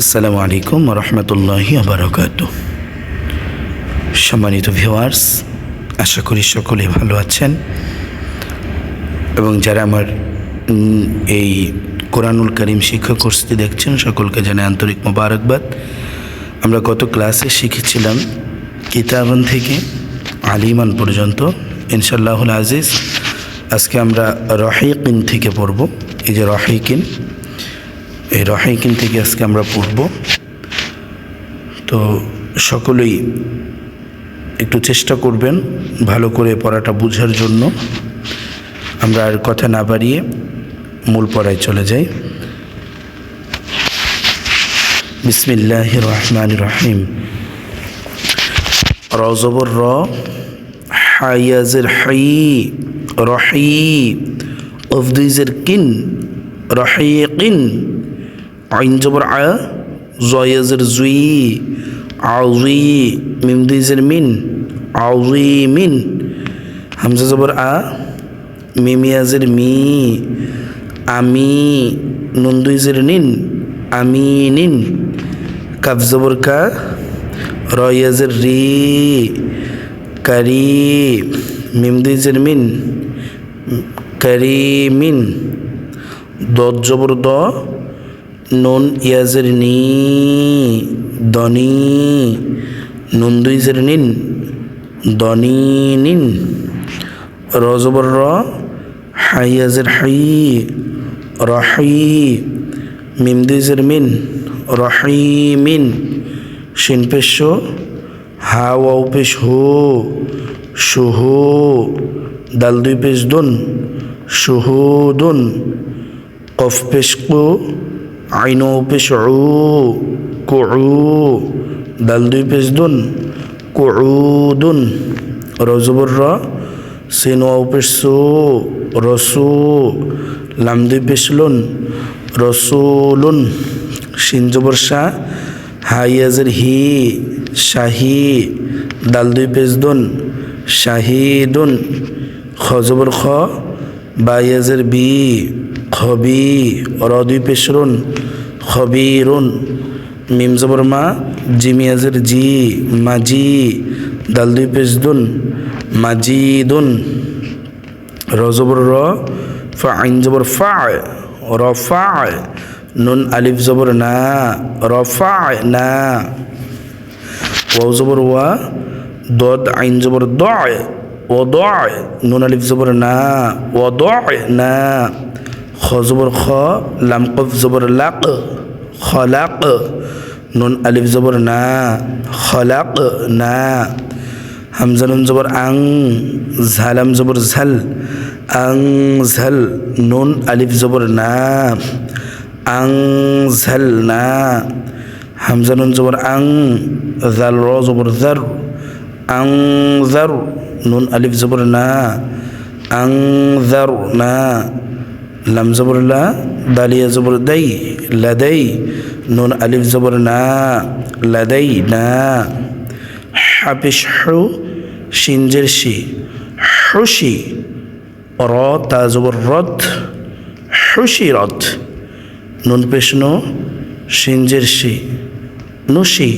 আসসালামু আলাইকুম রহমতুল্লাহি আবরকাত সম্মানিত ভিওয়ার্স আশা করি সকলে ভালো আছেন এবং যারা আমার এই কোরআনুল করিম শিক্ষা কোর্সটি দেখছেন, সকলকে জানাই আন্তরিক মোবারকবাদ। আমরা গত ক্লাসে শিখেছিলাম কিতাবান থেকে আলিমান পর্যন্ত ইনশাল্লাহুল আজিজ। আজকে আমরা রহিকিন থেকে পড়ব। এই যে রহিকিন এই রহাইকিন থেকে আজকে আমরা পড়ব। তো সকলেই একটু চেষ্টা করবেন ভালো করে পড়াটা বোঝার জন্য। আমরা আর কথা না বাড়িয়ে মূল পড়ায় চলে যাই। বিসমিল্লাহ রহমান রহিম। রজবর র, হাইয়াজের হাই, রহি অফদিজের কিন রহিকিন আইন জবর আ জয়েজের জুই, আউজি মিমদিজের মিন আউজুই মিন। হামজা জবর আ, মিমিয়াজের মি, আমি নন্দুইজের নিন, আমি নিন। কাফ জবর কা, রয়াজের রি কারি মিমদিজের মিন, কারিমিন। দত জবর দ নুন ইয়াজের নি দনি, নুন দুই দুইজের নিন দনি নিন। রজবর র হাইয়াজের হাই রহাই মিম দুইজের মিন রহাই মিন। শিন পেশ হা ওয়াও পেশ হো শুহু দাল দুই পেশ দুন শুহুদুন কফ পেশ কু আইনো পেশ উ কুউ দুই পেশ দুন কুউদুন রজবর র সিন পেশ রসু লাম দুই পেশ লুন রসুলুন। শিন শাহ হাইয়াজের হি, শাহি দাল দুই পেশ দুন শাহিদুন। খজবর খ বায়াজের বি খবি রদুই পেশরুন, খবিরুন, মিম জবর মা জিমিয়াজের জি, মাজি দাল দুই পেশদুন, মাজিদুন। রজবর র ফা আইন জবর ফা র ফা নুন আলিফ জবর না, র ফা না। ওয়াও জবর ওয়া, দদ আইন জবর দয়, ও দয়, নুন আলিফ জবর না, ও দয় না। খ খ, লাম কফ জবর লাক খলাক নুন আলিফ জবর না খলাক না হামজা নুন জবর আং, ঝালাম জবর ঝাল, আং ঝাল, নুন আলিফ জবর না, আং ঝাল না হামজা নুন জবর আং জাল র জবর জার আং জার নুন আলিফ জবর না, আং জার না লাম জবর লা, দালিয়া জবর দাই, লাদাই, নুন আলিফ জবর না, লাদাই না। হাফিস হু সিনজের শি, হুশি র তা জবর রদ, হুশি রদ। নুন পেশনো সিনজের শি, নুশি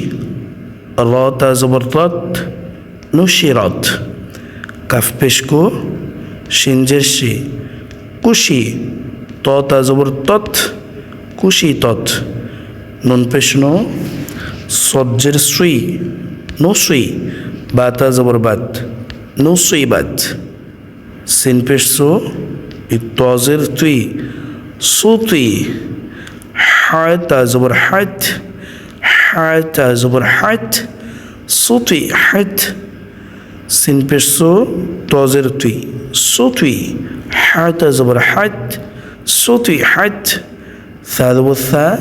র তা জবর রদ নুশিরত কাফ পেশকো সিনজের শি কুশি ত তা জবর তৎ কুশি তৎ নুন পেশনো সজ্জের সুই, নো সুই বা তা জবর বাদ নো সুই বাদ সিন পেশো তজের তুই, সু তুই হায় তা জবর হাত হায় তা জবর হাত সুতুই হাত সিন পেশো তজের তুই, সু তুই সুতুই হাত জবর হাত সুতুই হাত ثالث والثاء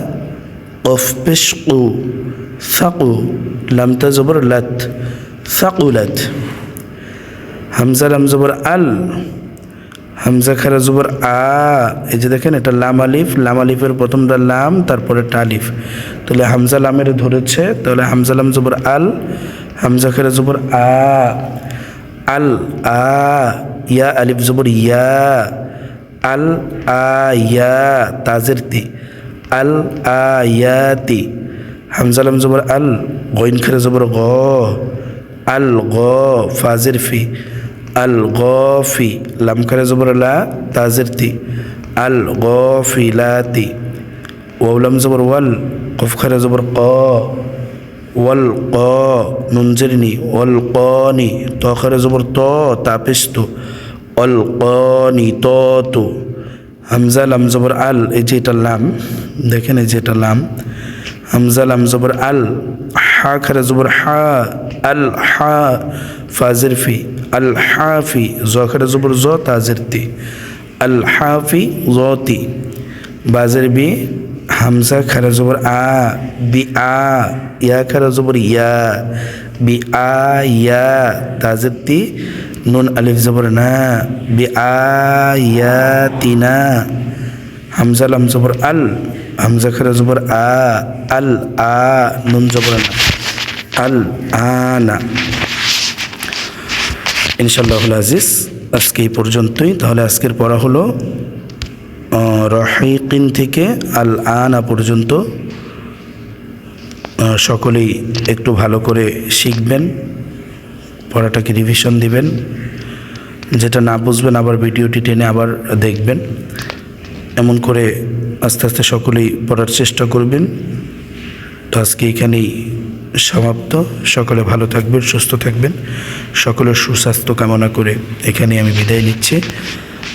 قف بشقو ثقو لم تزبر لت ثقلت হামজা লাম জবর আল হামজা খারা জবর আ এই যে দেখেন এটা লাম আলিফ লাম আলিফের প্রথমটা লাম তারপরে টালিফ তাহলে হামজা লামের ধরেছে তাহলে হামজা লাম জবর আল হামজা খারা জবর আ আল আ ইয়া আলিফ জবর ইয়া, আল আয়া তাজের তি, আল আয়াতি হামজালাম জবর আল, গইন খারে জবর গ, আল গ ফাজের ফি, আল গ ফি, লাম খারে জবর লা তাজের তি, আল গ ফি লাতি ওয়াউলাম জবর ওয়াল, কফ খারে জবর ক ওয়াল ক নুনজেরনি ওয়াল কনি ত খারে জবর ত, তাপিস্তু ওয়াল কনি ত তু হামজা, লাম আল, এই যে এটা লাম, দেখেন এই যে এটা লাম। হামজা, লাম আল, হা, খারে জবর হা, আল, হা, ফাজির ফি, আল হাফি জ, খারে জবর জ, তাজির তি, আল হাফি জতি বাজের বি হামজা খারা জবর আ বি আ ইয়া খারা জবর ইয়া বি আ ইয়া তাজির তি নুন আলিফ জবর না বি আ ইয়া তিনা হামজা লাম জবর আল হামজা খারা জবর আ আল আ নুন জবর না আল আনা ইনশাল্লাহ আজিজ আজকে এই পর্যন্তই। তাহলে আজকের পড়া হলো রহিকিন থেকে আল আনা পর্যন্ত সকলেই একটু ভালো করে শিখবেন, পড়াটাকে রিভিশন দিবেন, যেটা না বুঝবেন আবার ভিডিওটি টেনে আবার দেখবেন। এমন করে আস্তে আস্তে সকলেই পড়ার চেষ্টা করবেন। তো আজকে এখানেই সমাপ্ত। সকলে ভালো থাকবেন, সুস্থ থাকবেন। সকলের সুস্বাস্থ্য কামনা করে এখানে আমি বিদায় নিচ্ছি।